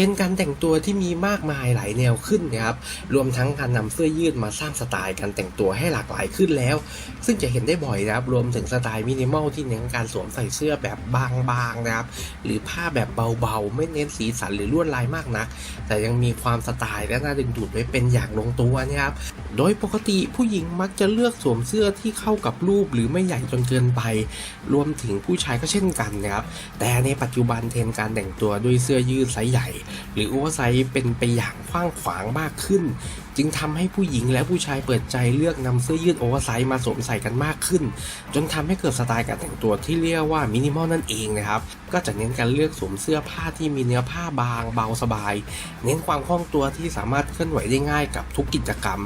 รนด์การแต่งตัวที่มีมากมายหลายแนวขึ้นนะครับ รวมทั้งการนำเสื้อยืดมาสร้างสไตล์การแต่งตัวให้หลากหลายขึ้นแล้ว ซึ่งจะเห็นได้บ่อยนะครับ รวมถึงสไตล์มินิมอลที่เน้นการสวมใส่เสื้อแบบบางๆนะครับ หรือผ้าแบบเบาๆ ไม่เน้นสีสันหรือลวดลายมากนัก แต่ยังมีความสไตล์และน่าดึงดูดไว้เป็นอย่างลงตัวนะครับ โดยปกติผู้หญิงมักจะเลือกสวมเสื้อที่เข้ากับรูปหรือไม่ใหญ่จนเกินไป รวมถึงผู้ชายก็เช่นกันนะครับ แต่ในปัจจุบันเทรนการแต่งตัวด้วยเสื้อยืดไซส์ใหญ่หรือโอเวอร์ไซส์เป็นไปอย่างกว้างขวางมากขึ้น จึงทำให้ผู้หญิงและผู้ชายเปิดใจเลือกนำเสื้อยืดโอเวอร์ไซส์มาสวมใส่กันมากขึ้น จนทำให้เกิดสไตล์การแต่งตัวที่เรียกว่ามินิมอลนั่นเองนะครับ ก็จะเน้นการเลือกสวมเสื้อผ้าที่มีเนื้อผ้าบางเบาสบาย เน้นความคล่องตัวที่สามารถเคลื่อนไหวได้ง่ายกับทุกกิจกรรม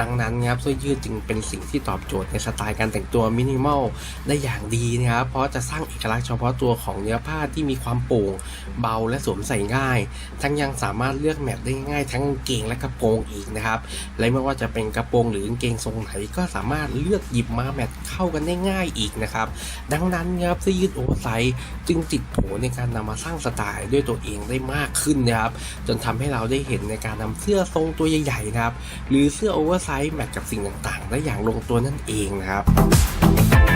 ดังนั้นนะครับเสื้อยืดจึงเป็นสิ่งที่ตอบโจทย์ในสไตล์การแต่งตัวมินิมอลได้อย่างดีนะครับเพราะจะสร้างเอกลักษณ์เฉพาะตัวของเนื้อผ้าที่มีความโปร่งเบาและสวมใส่ง่าย ทั้งยังสามารถเลือกแมทได้ง่ายทั้งเกงและกระโปรงอีกนะครับและไม่ว่าจะเป็นกระโปรงหรือเกงทรงไหนก็สามารถเลือกหยิบมาแมทเข้ากันได้ง่ายอีกนะครับดังนั้นนะครับเสื้อยืดโอเวอร์ไซส์จึงติดโผในการนำมาสร้างสไตล์ด้วยตัวเองได้มากขึ้นนะครับจนทำให้เราได้เห็นในการนำเสื้อทรงตัวใหญ่ๆนะครับหรือเสื้อโอเวอร์ไซส์แมทกับสิ่งต่างๆ ได้อย่างลงตัวนั่นเองนะครับ